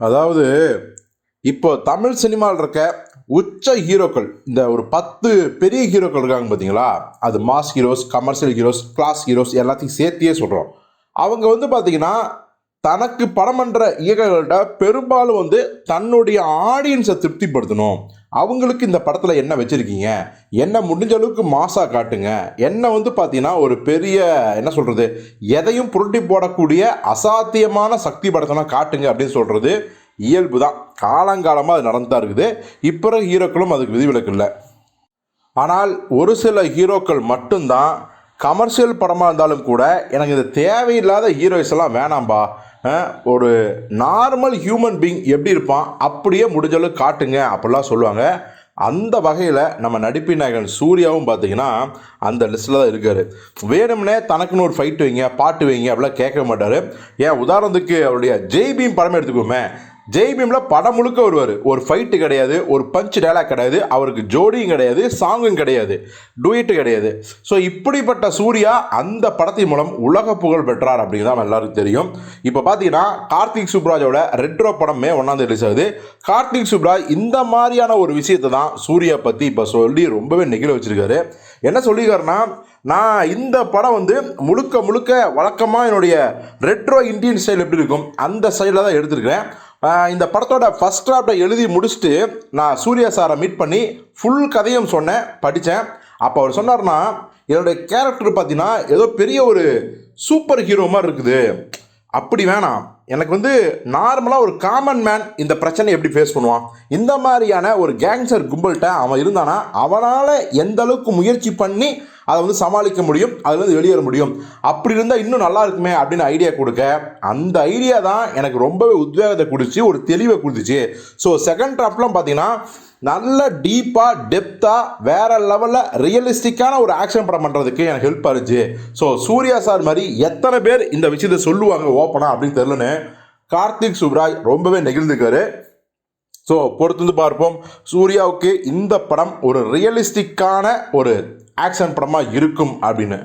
அதாவது இப்போ தமிழ் சினிமாவில் இருக்க உச்ச ஹீரோக்கள் இந்த ஒரு பத்து பெரிய ஹீரோக்கள் இருக்காங்க பார்த்தீங்களா? அது mass heroes commercial heroes class heroes எல்லாத்தையும் சேர்த்தியே சொல்கிறோம் அவங்க வந்து பார்த்தீங்கன்னா தனக்கு படம் பண்ணுற இயக்கங்கள்கிட்ட பெரும்பாலும் வந்து தன்னுடைய ஆடியன்ஸை திருப்திப்படுத்தணும். அவங்களுக்கு இந்த படத்தில் என்ன வச்சுருக்கீங்க? என்ன முடிஞ்ச அளவுக்கு மாசாக காட்டுங்க. என்ன வந்து பார்த்தீங்கன்னா ஒரு பெரிய என்ன சொல்கிறது எதையும் புரட்டி போடக்கூடிய அசாத்தியமான சக்தி படத்தெல்லாம் காட்டுங்க அப்படின்னு சொல்கிறது இயல்பு தான். காலங்காலமாக அது நடந்து தான் இருக்குது. இப்போ ஹீரோக்களும் அதுக்கு விதிவிலக்கு இல்லை. ஆனால் ஒரு சில ஹீரோக்கள் மட்டும்தான் கமர்ஷியல் படமாக இருந்தாலும் கூட எனக்கு இது தேவையில்லாத ஹீரோயிஸ் எல்லாம் வேணாம்பா. ஒரு நார்மல் ஹியூமன் பீங் எப்படி இருப்பான் அப்படியே முடிஞ்ச அளவுக்கு காட்டுங்க அப்படிலாம் சொல்லுவாங்க. அந்த வகையில் நம்ம நடிப்பின் நாயகன் சூர்யாவும் பார்த்தீங்கன்னா அந்த லிஸ்ட்டில் தான் இருக்கார். வேணும்னே தனக்குன்னு ஒரு ஃபைட் வைங்க பாட்டு வைங்க அப்படிலாம் கேட்க மாட்டார். ஏன் உதாரணத்துக்கு அவருடைய ஜெய்பீம் படம் எடுத்துக்கோமே. ஜெய் பீமில் படம் முழுக்க வருவார். ஒரு ஃபைட்டு கிடையாது ஒரு பஞ்ச் டேலாக் கிடையாது அவருக்கு ஜோடியும் கிடையாது சாங்கும் கிடையாது டூயிட்டு கிடையாது. ஸோ இப்படிப்பட்ட சூர்யா அந்த படத்தின் மூலம் உலக புகழ் பெற்றார் அப்படின்னு தான் எல்லாருக்கும் தெரியும். இப்போ பார்த்தீங்கன்னா கார்த்திக் சுப்ராஜோட ரெட்ரோ படம் மே ரிலீஸ் ஆகுது. கார்த்திக் சுப்ராஜ் இந்த மாதிரியான ஒரு விஷயத்தை தான் சூர்யா பற்றி இப்போ சொல்லி ரொம்பவே நெகிழ வச்சிருக்காரு. என்ன சொல்லியிருக்காருன்னா நான் இந்த படம் வந்து முழுக்க முழுக்க வழக்கமாக என்னுடைய ரெட்ரோ இந்தியன் ஸ்டைல் எப்படி இருக்கும் அந்த ஸ்டைலில் தான் எடுத்திருக்கிறேன். இந்த படத்தோட ஃபஸ்ட் ட்ராஃப்டை எழுதி முடிச்சுட்டு நான் சூர்யா சாரை மீட் பண்ணி ஃபுல் கதையும் சொன்னேன் படித்தேன் அப்போ அவர் சொன்னார்னா என்னுடைய கேரக்டர் பார்த்தீங்கன்னா ஏதோ பெரிய ஒரு சூப்பர் ஹீரோ மாதிரி இருக்குது. அப்படி வேணாம். எனக்கு வந்து நார்மலாக ஒரு காமன் மேன் இந்த பிரச்சனை எப்படி ஃபேஸ் பண்ணுவான்? இந்த மாதிரியான ஒரு கேங்ஸ்டர் கும்பல்கிட்ட அவன் இருந்தானா அவனால் எந்த அளவுக்கு முயற்சி பண்ணி அதை வந்து சமாளிக்க முடியும் அதுலேருந்து வெளியேற முடியும்? அப்படி இருந்தால் இன்னும் நல்லா இருக்குமே அப்படின்னு ஐடியா கொடுக்க அந்த ஐடியா தான் எனக்கு ரொம்பவே உத்வேகத்தை கொடுத்துச்சு ஒரு தெளிவை கொடுத்துச்சு. ஸோ செகண்ட் ட்ராப்லாம் பார்த்தீங்கன்னா நல்ல டீப்பாக டெப்த்தாக வேற லெவலில் ரியலிஸ்டிக்கான ஒரு ஆக்ஷன் படம் பண்ணுறதுக்கு எனக்கு ஹெல்ப் ஆச்சு ஸோ சூர்யா சார் மாதிரி எத்தனை பேர் இந்த விஷயத்தை சொல்லுவாங்க ஓப்பனாக அப்படின்னு தெரிலன்னு கார்த்திக் சுப்ராஜ் ரொம்பவே நெகிழ்ந்துக்காரு ஸோ பொறுத்து வந்து பார்ப்போம். சூர்யாவுக்கு இந்த படம் ஒரு ரியலிஸ்டிக்கான ஒரு ஆக்ஷன் படமாக இருக்கும் அப்படின்னு.